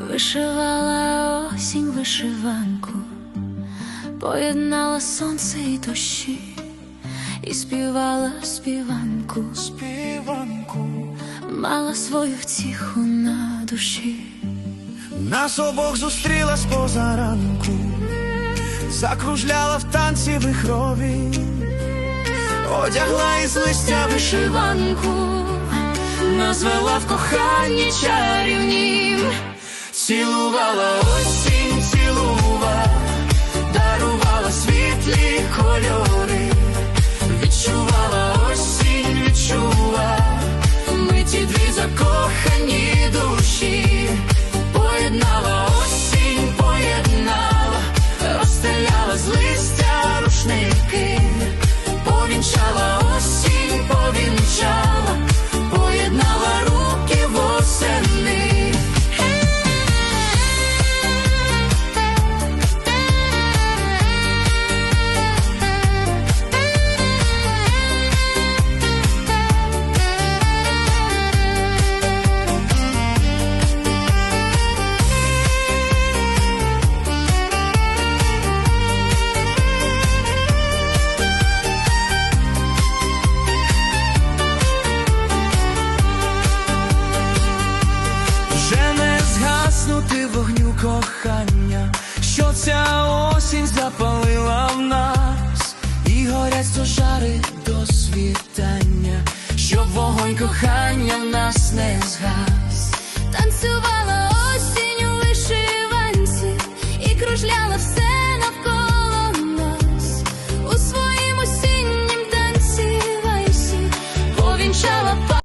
Вишивала осінь вишиванку, поєднала сонце і дощі, і співала співанку, співанку. мала свою втіху на душі. Нас обох зустріла з позаранку, закружляла в танці вихрові, одягла із листя вишиванку, назвела в коханні чарівнім, цілувала осінь, цілувала, дарувала світлі кольори, відчувала осінь, відчувала. Ми ті дві закохані душі, поєднала осінь, поєднала, розстеляла з листя рушники, кохання, що ця осінь запалила в нас, і горять стожари до світання, що вогонь кохання в нас не згас. Танцювала осінь у вишиванці і кружляла все.